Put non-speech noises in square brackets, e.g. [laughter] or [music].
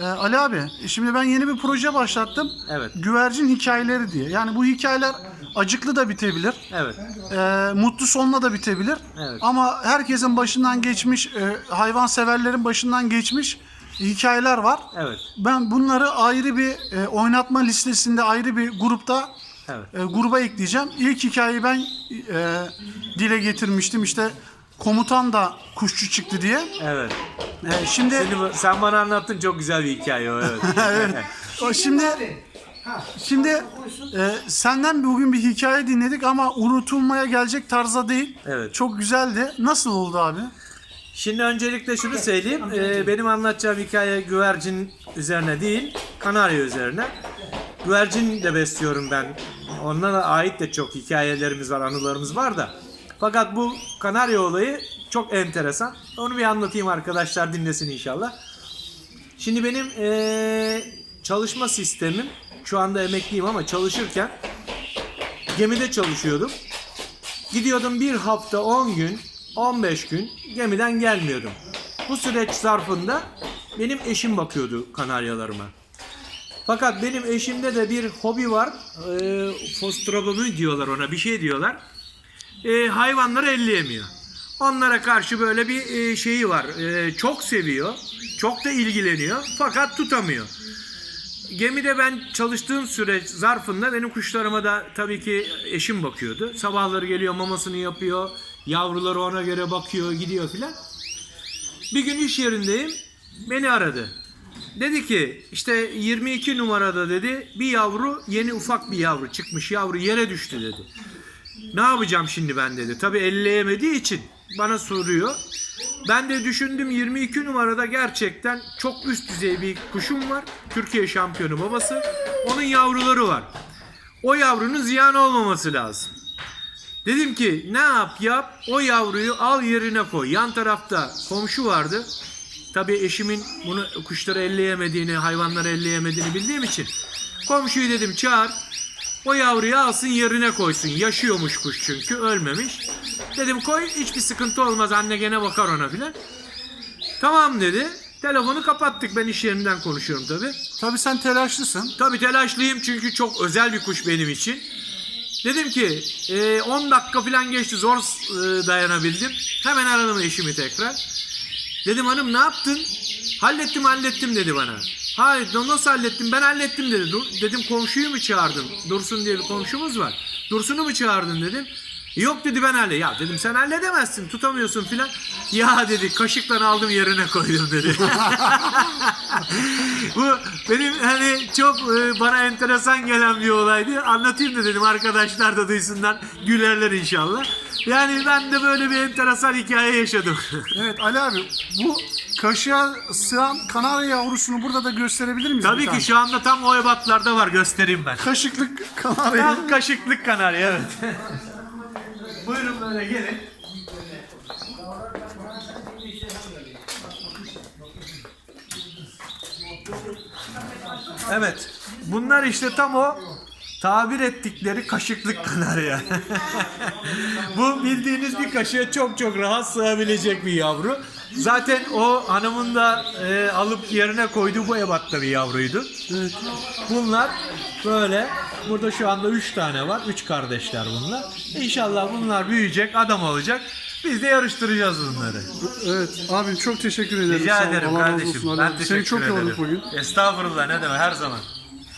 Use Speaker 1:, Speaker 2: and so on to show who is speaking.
Speaker 1: Ee, Ali abi, şimdi ben yeni bir proje başlattım.
Speaker 2: Evet.
Speaker 1: Güvercin hikayeleri diye. Yani bu hikayeler acıklı da bitebilir.
Speaker 2: Evet.
Speaker 1: Ee, mutlu sonla da bitebilir.
Speaker 2: Evet.
Speaker 1: Ama herkesin başından geçmiş, e, hayvan severlerin başından geçmiş hikayeler var.
Speaker 2: Evet.
Speaker 1: Ben bunları ayrı bir e, oynatma listesinde ayrı bir grupta
Speaker 2: Evet.
Speaker 1: e, gruba ekleyeceğim. İlk hikayeyi ben e, dile getirmiştim. İşte komutan da kuşçu çıktı diye.
Speaker 2: Evet.
Speaker 1: E, şimdi
Speaker 2: Seni, sen bana anlattın çok güzel bir hikaye o evet. [laughs]
Speaker 1: evet. O şimdi şimdi e, senden bugün bir hikaye dinledik ama unutulmaya gelecek tarzda değil.
Speaker 2: Evet.
Speaker 1: Çok güzeldi. Nasıl oldu abi?
Speaker 2: Şimdi öncelikle şunu söyleyeyim. Ee, benim anlatacağım hikaye güvercin üzerine değil, kanarya üzerine. Güvercin de besliyorum ben. Onlara ait de çok hikayelerimiz var, anılarımız var da. Fakat bu kanarya olayı çok enteresan. Onu bir anlatayım arkadaşlar dinlesin inşallah. Şimdi benim ee, çalışma sistemim, şu anda emekliyim ama çalışırken gemide çalışıyordum. Gidiyordum bir hafta 10 gün, 15 gün gemiden gelmiyordum. Bu süreç zarfında benim eşim bakıyordu kanaryalarıma. Fakat benim eşimde de bir hobi var. E, fostrobomi diyorlar ona bir şey diyorlar. E, hayvanları elleyemiyor. Onlara karşı böyle bir e, şeyi var. E, çok seviyor. Çok da ilgileniyor. Fakat tutamıyor. Gemide ben çalıştığım süreç zarfında benim kuşlarıma da tabii ki eşim bakıyordu. Sabahları geliyor mamasını yapıyor. Yavruları ona göre bakıyor gidiyor filan. Bir gün iş yerindeyim. Beni aradı. Dedi ki işte 22 numarada dedi bir yavru yeni ufak bir yavru çıkmış yavru yere düştü dedi. Ne yapacağım şimdi ben dedi. Tabii elleyemediği için bana soruyor. Ben de düşündüm 22 numarada gerçekten çok üst düzey bir kuşum var. Türkiye şampiyonu babası. Onun yavruları var. O yavrunun ziyan olmaması lazım. Dedim ki ne yap yap o yavruyu al yerine koy. Yan tarafta komşu vardı. Tabii eşimin bunu kuşları elleyemediğini, hayvanları elleyemediğini bildiğim için komşuyu dedim çağır. O yavruyu alsın yerine koysun. Yaşıyormuş kuş çünkü ölmemiş. Dedim koy hiçbir sıkıntı olmaz anne gene bakar ona filan. Tamam dedi. Telefonu kapattık ben iş yerinden konuşuyorum tabii.
Speaker 1: Tabii sen telaşlısın.
Speaker 2: Tabii telaşlıyım çünkü çok özel bir kuş benim için. Dedim ki e, 10 dakika falan geçti zor e, dayanabildim. Hemen aradım eşimi tekrar. Dedim hanım ne yaptın? Hallettim hallettim dedi bana. Hayır nasıl hallettim? Ben hallettim dedi. Dur, dedim komşuyu mu çağırdın? Dursun diye bir komşumuz var. Dursun'u mu çağırdın dedim. Yok dedi ben halle. Ya dedim sen halledemezsin tutamıyorsun filan. Ya dedi kaşıkla aldım yerine koydum dedi. [laughs] Bu benim hani çok e, bana enteresan gelen bir olaydı. Anlatayım da dedim arkadaşlar da duysunlar gülerler inşallah. Yani ben de böyle bir enteresan hikaye yaşadım. [laughs]
Speaker 1: Evet Ali abi bu kaşığa sığan kanarya yavrusunu burada da gösterebilir miyiz?
Speaker 2: Tabii ki şu anda tam o ebatlarda var göstereyim ben.
Speaker 1: Kaşıklık kanarya.
Speaker 2: Tam kaşıklık kanarya evet. [laughs] Buyurun böyle gelin. Evet. Bunlar işte tam o tabir ettikleri kaşıklık kanarya. [laughs] Bu bildiğiniz bir kaşığa çok çok rahat sığabilecek bir yavru. Zaten o hanımın da e, alıp yerine koyduğu bu ebatta bir yavruydu. Bunlar böyle burada şu anda 3 tane var. 3 kardeşler bunlar. İnşallah bunlar büyüyecek, adam olacak. Biz de yarıştıracağız bunları.
Speaker 1: Evet abi çok teşekkür ederim.
Speaker 2: Rica
Speaker 1: Sağ ol.
Speaker 2: ederim
Speaker 1: Allah razı
Speaker 2: kardeşim.
Speaker 1: olsun
Speaker 2: Ben teşekkür
Speaker 1: Seni çok
Speaker 2: ederim.
Speaker 1: yorduk bugün.
Speaker 2: Estağfurullah ne demek her zaman.